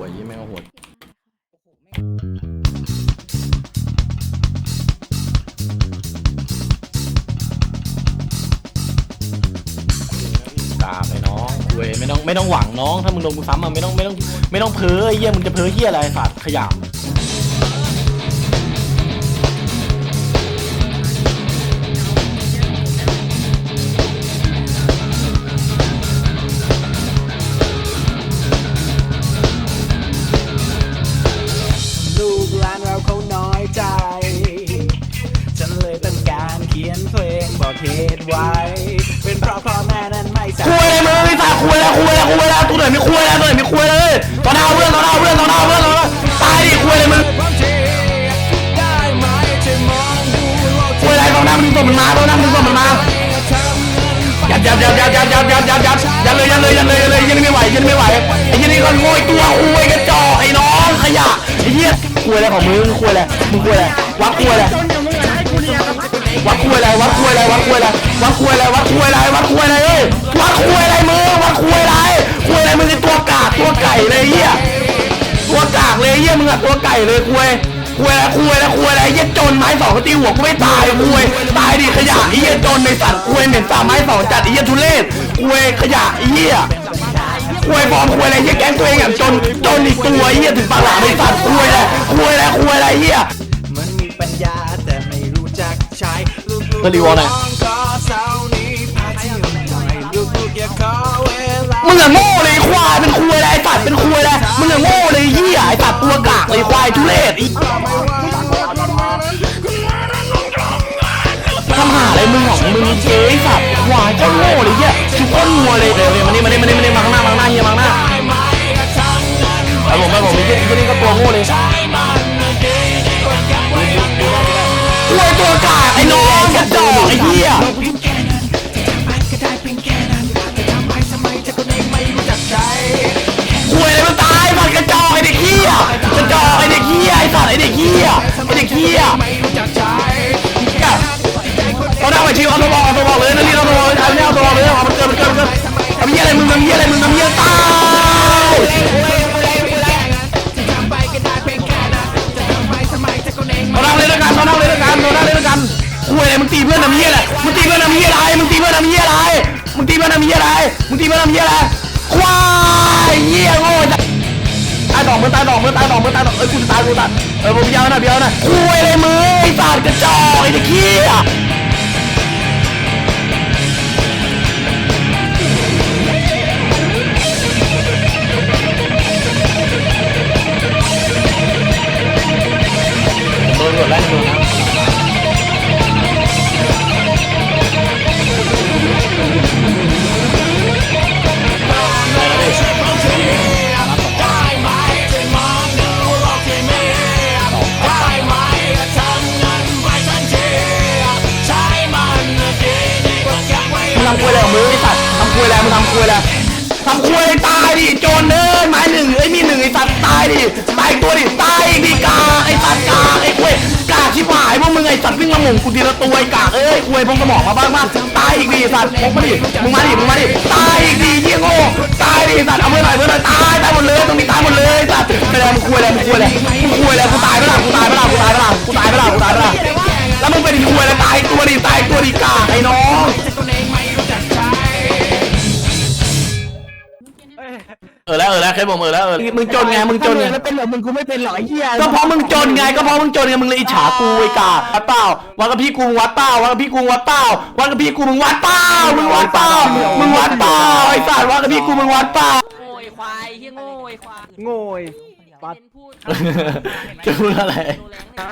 วยยี่แม่งเอาหัวกรามไอ้น้องเว้ยไม่ต้องไม่ต้องหวังน้อง ถ้ามึงโดนกูซ้ำอะไม่ต้องไม่ต้องไม่ต้องเพ้อไอ้เหี้ยมึงจะเพ้อเหี้ยอะไรสัตว์ขยำ การเขียนเพลงบอกเหตุไว้ เป็นเพราะพ่อแม่นั้นไม่ใช่งคุยอะไรมึงไอ้สัตว์คุยอะไรคุยอะไรคุยอะไรตัวไหนไม่คุยอะไรตัวไหนไม่คุยเลยตอนหน้าเพื่อนตอนหน้าเพื่อนตอนหน้าเพื่อนตอนหน้าตายดิคุยอะไรมึงคุยอะไรตอนหน้ามึงส่งมันมาตอนหน้ามึงส่งมันมายัดยัดยัดยัดยัดยัดยัดยัดยัดยัดเลยยัดเลยยัดเลยยัดเลยยัดไม่ไหวยัดไม่ไหวไอ้ยี่นี่ก็โง่ตัวคุยกระจอกไอ้น้องขยะไอ้เหี้ยคุยอะไรของมึงคุยอะไรมึงคุยอะไรวัดคุยอะไร วัดคุยอะไรวัดคุยอะไรวัดคุยอะไรวัดคุยอะไรวัดคุยอะไรวัดคุยอะไรเอ้ยวัดคุยอะไรมึงวัดคุยอะไรคุยอะไรมึงไอตัวกากตัวไก่เลยเหี้ยตัวกากเลยเยี่ยมึงอะตัวไก่เลยคุยคุยอะไรคุยอะไรคุยอะไรเยี่ยจนไม้สองตีหัวกูไม่ตายคุยตายดิขยะเยี่ยจนในสัตว์คุยเหม็นสามไม้สองจัดไอเยี่ยทุเรศคุยขยะเยี่ยคุยบอมคุยอะไรเยี่ยแก๊งตัวเองอะจนจนอีกตัวเยี่ยถึงปากหลามไอสัตว์คุยอะไรคุยอะไรคุยอะไรเยี่ย เฮ้ยรีวอลหน่อยมึงอะโง่เลยควายเป็นคุยอะไรไอ้สัตว์เป็นคุยอะไรมึงอะโง่เลยเยี่ยไอ้สัตว์ตัวกากเลยควายทุเรศอ้ทำหาอะไรมึงของมึงเจ๊สัตว์ควายเจ้าโง่เลยเยี่ยชุบก้นงัวเลยเดี๋ยวมานี่มานี่มานี่มานี่มาข้างหน้ามาข้างหน้าเฮียมาข้างหน้าไปผมไปผมมีแค่ที่นี่ก็ตัวโง่เลยคุยตัวกากไอ้น้องำเหี้ยอะไร มึงตีเพื่อนทำเหี้ยอะไร มึงตีเพื่อนทำเหี้ยอะไร มึงตีเพื่อนทำเหี้ยอะไร ควายเหี้ยโง่จัดตายสองมือตายสองมือตายสองมือตายสองเอ้ยกูจะตายกูตายเออผมยาวนะเบี้ยวนะคุยเลยมึงไอ้สัตว์กระจอกไอ้เด็กเหี้ย ทำควยอะไรมึงทำควยอะไรทำควยตายดิโจรเดินไม้หนึ่งไอ้ยมีหนึ่งไอ้สัตว์ตายดิตายตัวดิตายอีกดิกาไอ้สัตว์กาไอ้ควยกาชิบหายพวกมึงไอ้สัตว์วิ่งมาหม่งกูทีละตัวไอ้กาเอ้ยควยพงสมองมาบ้างบ้างตายอีกดิสัตว์พกมาดิมึงมาดิมึงมาดิตายอีกดิเยี่ยโง่ตายดิสัตว์เอาเมื่อไหร่เมื่อไหร่ตายตายหมดเลยต้องมีตายหมดเลยสัตว์เป็นอะไมึงคว ออแล้วเออแล้วเคยบอกเออแล้วเออมึงจนไงมึงจนไงแล้วเป็นแบบมึงกูไม่เป็นหรอกไอ้เหี้ยก็เพราะมึงจนไงก็เพราะมึงจนไงมึงเลยอิจฉากูไอ้กาวัดเปล่าวัดกับพี่กูมึงวัดเปล่าวัดกับพี่กูมึงวัดเปล่าวัดกับพี่กูมึงวัดเปล่ามึงวัดเปล่ามึงวัดเปล่าไอ้สัตว์วัดกับพี่กูมึงวัดเปล่าโง่ไอ้ควายเฮียโง่ไอ้ควายโง่ยเป็นพูดจะพูดอะไรโนแรงเนี่ย